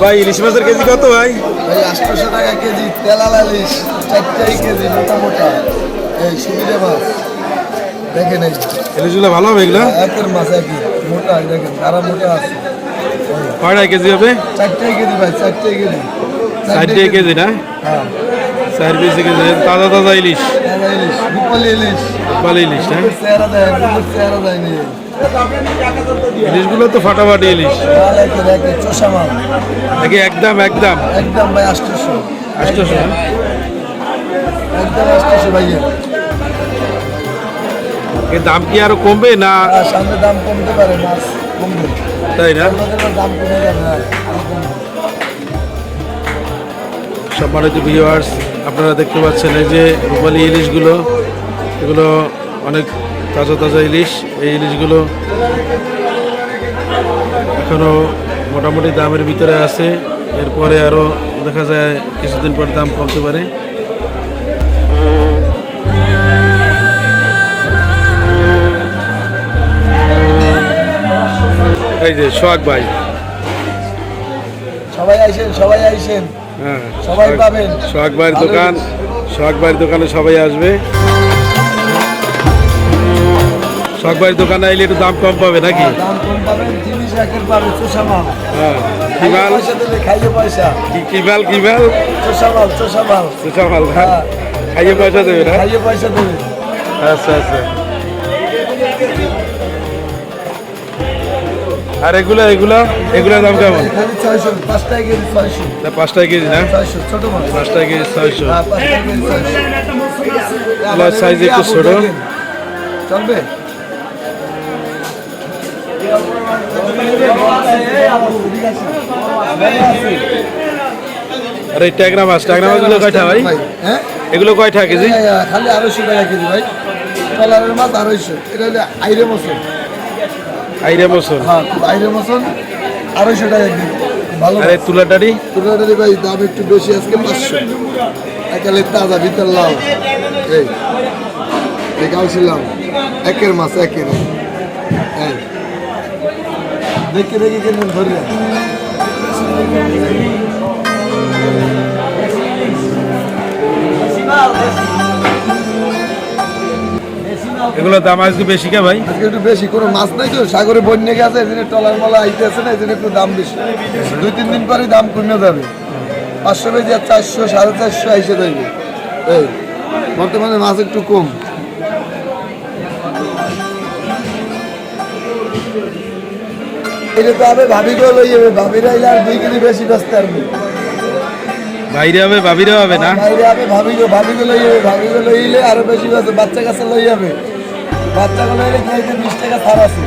ভাই ইলিশ মাছের কেজি কত ভাই? ভাই আটশোশো টাকা কেজি তেলাল ইলিশ চারটাই কেজি মোটা মোটা এই সুবিধা মাছ। দেখেন এই ইলিশগুলো ভালো হবে এগুলো? একের মাছ একই। মোটা দেখেন তারা মোটা আছে। কয়টা কেজি হবে? চারটাই কেজি ভাই চারটাই কেজি। চারটাই কেজি না? হ্যাঁ। চার পিস কেজি তাজা তাজা ইলিশ রূপালি ইলিশ। দেয়নি ইলিশগুলো তো ফাটাফাটি ইলিশ। নাকি একদম একদম। একদম ভাই আটশোশো। আটশোশো না? একদম আটশোশো ভাইয়া। এর দাম কি আরও কমবে না? সামনে দাম কমতে পারে মাছ কমবে। তাই না? দাম কমে যাবে আরও সম্মানিত ভিউয়ার্স আপনারা দেখতে পাচ্ছেন এই যে রূপালি ইলিশগুলো, এগুলো অনেক তাজা তাজা ইলিশ। এই ইলিশগুলো এখনও মোটামুটি দামের ভিতরে আছে। এরপরে আরও দেখা যায় কিছুদিন পর দাম কমতে পারে। এই যে সোহাগ ভাই। সবাই আইসেন সবাই আইসেন। সবাই পাবেন। সোহাগ ভাইয়ের দোকান সোহাগ ভাইয়ের দোকানে সবাই আসবে। সোহাগ ভাইয়ের দোকানে আইলে একটু দাম কম পাবে নাকি? দাম কম পাবেন জিনিস একের পাবে চোষা মাল হ্যাঁ কিমাল পয়সা দেবে খাইয়ে পয়সা। কি- কিমাল কিমাল চোষা মাল? চোষা মাল হ্যাঁ। খাইয়ে পয়সা দেবে না? খাইয়ে পয়সা দেবে। আচ্ছা আচ্ছা। আর এগুলো এগুলো এগুলোর দাম কেমন? ছয়শো কেজি না? পাঁচটায় কেজি ছয়শো। হ্যাঁ সাইজ একটু ছোট। চলবে? আর ট্যাগরা মাছ ট্যাগরা মাছগুলো কয়টা ভাই? হ্যাঁ? এগুলো কয়টা কেজি? খালি আড়াইশো টাকা কেজি ভাই। টলারের মাছ আড়াইশো। এটা হলে আইরে মশন আইরে বছর হ্যাঁ আইরা মশন আড়াইশো টাকা কেজি। ভালো। আরে তুলাটারি? তুলাটারি ভাই দাম একটু বেশি আজকে পাঁচশো। একালে তাজা ভিতর লাল। এই দেখাও ছিলাম একের মাছ একের। দেখে দেখে কেমন ধরে এগুলোর দাম আজকে বেশি কে ভাই? আজকে একটু বেশি কোনো মাছ নাই তো সাগরে বন্যে গেছে এই জন্য টলার মলা আইতে আছে না এই জন্য একটু দাম বেশি। দুই তিন দিন পরে দাম কমে যাবে। পাঁচশো কেজি আর চারশো সাড়ে চারশো আইসে যাইবে। এই বর্তমানে মাছ একটু কম। এটা তো হবে ভাবি গো লই যাবে ভাবিরা আর দুই কেজি বেশি ব্যস্ত আর বাইরে হবে ভাবিরে হবে না? বাইরে হবে ভাবি গো ভাবি গো লই যাবে ভাবি গো লই এলে আরও বেশি ব্যস্ত বাচ্চা কাছে লই যাবে। বাচ্চা গুলো এলে খাইতে বিশ টাকা ছাড় আছে।